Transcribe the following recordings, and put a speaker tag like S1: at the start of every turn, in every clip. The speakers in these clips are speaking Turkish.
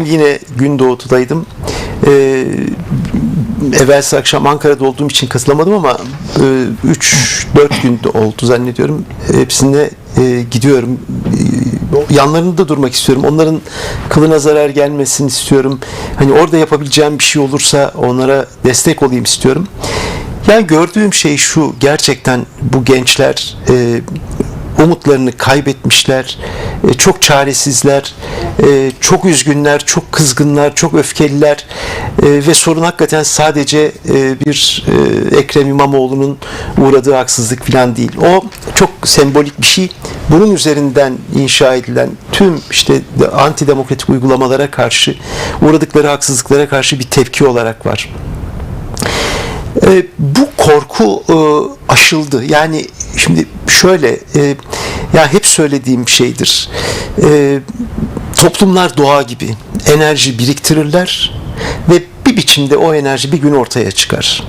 S1: Yine Gündoğdu'daydım. Ee, evvelsi akşam Ankara'da olduğum için katılamadım ama 3-4 gün oldu zannediyorum. Hepsine e, gidiyorum. E, yanlarında durmak istiyorum. Onların kılına zarar gelmesin istiyorum. Hani orada yapabileceğim bir şey olursa onlara destek olayım istiyorum. Yani gördüğüm şey şu gerçekten bu gençler e, umutlarını kaybetmişler, e, çok çaresizler, e, çok üzgünler, çok kızgınlar, çok öfkeliler E, ve sorun hakikaten sadece bir Ekrem İmamoğlu'nun uğradığı haksızlık falan değil. O çok sembolik bir şey. Bunun üzerinden inşa edilen tüm işte antidemokratik uygulamalara karşı, uğradıkları haksızlıklara karşı bir tepki olarak var. Bu korku aşıldı. Yani şimdi şöyle e, ya hep söylediğim şeydir. E, toplumlar doğa gibi enerji biriktirirler ve bir biçimde o enerji bir gün ortaya çıkar.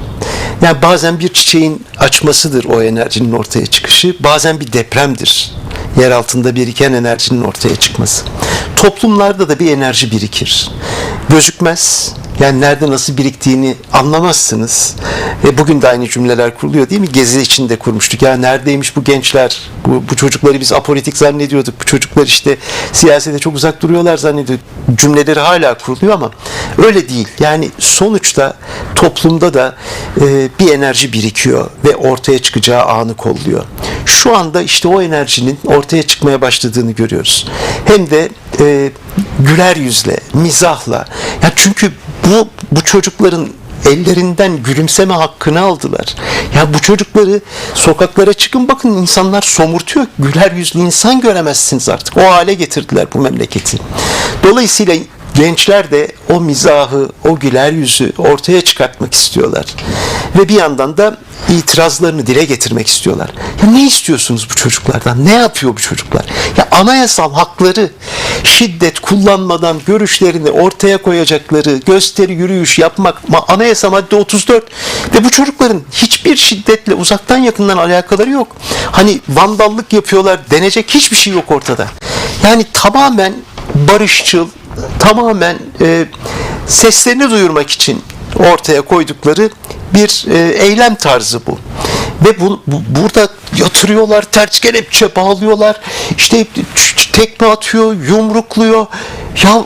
S1: Yani bazen bir çiçeğin açmasıdır o enerjinin ortaya çıkışı, bazen bir depremdir. Yer altında biriken enerjinin ortaya çıkması. Toplumlarda da bir enerji birikir. Gözükmez, yani nerede nasıl biriktiğini anlamazsınız. E bugün de aynı cümleler kuruluyor değil mi? Gezi içinde kurmuştuk. Ya neredeymiş bu gençler? Bu, bu çocukları biz apolitik zannediyorduk. Bu çocuklar işte siyasete çok uzak duruyorlar zannediyorduk. Cümleleri hala kuruluyor ama öyle değil. Yani sonuçta toplumda da e, bir enerji birikiyor ve ortaya çıkacağı anı kolluyor. Şu anda işte o enerjinin ortaya çıkmaya başladığını görüyoruz. Hem de e, güler yüzle, mizahla. Ya çünkü bu bu çocukların ellerinden gülümseme hakkını aldılar. Ya bu çocukları sokaklara çıkın bakın insanlar somurtuyor. Güler yüzlü insan göremezsiniz artık. O hale getirdiler bu memleketi. Dolayısıyla gençler de o mizahı, o güler yüzü ortaya çıkartmak istiyorlar. Ve bir yandan da itirazlarını dile getirmek istiyorlar. Ya ne istiyorsunuz bu çocuklardan? Ne yapıyor bu çocuklar? Ya anayasal hakları şiddet kullanmadan görüşlerini ortaya koyacakları gösteri yürüyüş yapmak ma- anayasa madde 34 ve bu çocukların hiçbir şiddetle uzaktan yakından alakaları yok. Hani vandallık yapıyorlar denecek hiçbir şey yok ortada. Yani tamamen barışçıl, tamamen e, seslerini duyurmak için ortaya koydukları bir e, eylem tarzı bu. Ve bu, bu- burada yatırıyorlar, ters kelepçe bağlıyorlar, işte tekme atıyor, yumrukluyor. Ya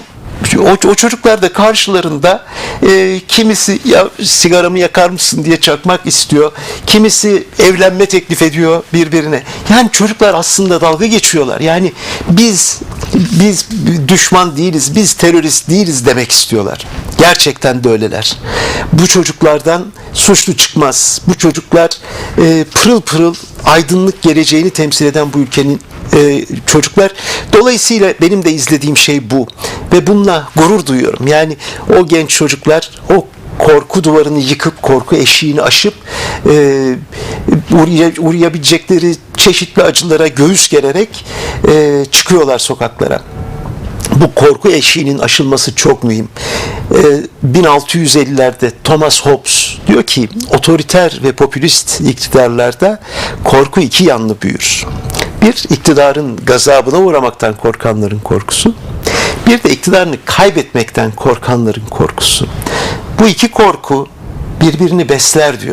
S1: o, o çocuklar da karşılarında e, kimisi ya sigaramı yakar mısın diye çakmak istiyor. Kimisi evlenme teklif ediyor birbirine. Yani çocuklar aslında dalga geçiyorlar. Yani biz biz düşman değiliz, biz terörist değiliz demek istiyorlar. Gerçekten de öyleler. Bu çocuklardan suçlu çıkmaz. Bu çocuklar e, pırıl pırıl aydınlık geleceğini temsil eden bu ülkenin e, çocuklar. Dolayısıyla benim de izlediğim şey bu. Ve bununla gurur duyuyorum. Yani o genç çocuklar o korku duvarını yıkıp korku eşiğini aşıp e, uğray- uğrayabilecekleri çeşitli acılara göğüs gererek e, çıkıyorlar sokaklara bu korku eşiğinin aşılması çok mühim. Ee, 1650'lerde Thomas Hobbes diyor ki otoriter ve popülist iktidarlarda korku iki yanlı büyür. Bir iktidarın gazabına uğramaktan korkanların korkusu, bir de iktidarını kaybetmekten korkanların korkusu. Bu iki korku birbirini besler diyor.